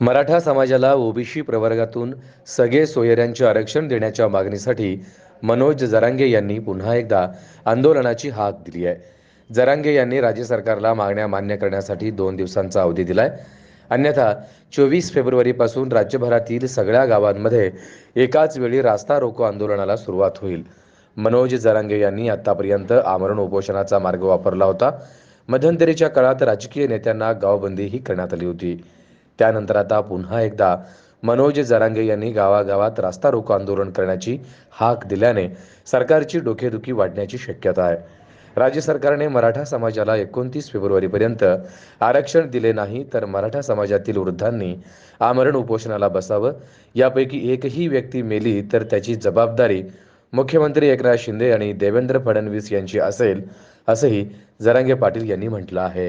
मराठा समाजाला ओबीसी प्रवर्गातून सगळे सोयऱ्यांचे आरक्षण देण्याच्या मागणीसाठी मनोज जरांगे यांनी पुन्हा एकदा आंदोलनाची हाक दिली आहे. जरांगे यांनी राज्य सरकारला मागण्या मान्य करण्यासाठी दोन दिवसांचा अवधी दिलाय. अन्यथा चोवीस फेब्रुवारीपासून राज्यभरातील सगळ्या गावांमध्ये एकाच वेळी रास्ता रोको आंदोलनाला सुरुवात होईल. मनोज जरांगे यांनी आतापर्यंत आमरण उपोषणाचा मार्ग वापरला होता. मध्यंतरीच्या काळात राजकीय नेत्यांना गावबंदीही करण्यात आली होती. त्यानंतर आता पुन्हा एकदा मनोज जरांगे यांनी गावागावात रास्ता रोको आंदोलन करण्याची हाक दिल्याने सरकारची डोकेदुखी वाढण्याची शक्यता आहे. राज्य सरकारने मराठा समाजाला एकोणतीस फेब्रुवारीपर्यंत आरक्षण दिले नाही तर मराठा समाजातील वृद्धांनी आमरण उपोषणाला बसावं यापैकी एकही व्यक्ती मेली तर त्याची जबाबदारी मुख्यमंत्री एकनाथ शिंदे आणि देवेंद्र फडणवीस यांची असेल असंही जरांगे पाटील यांनी म्हटलं आहे.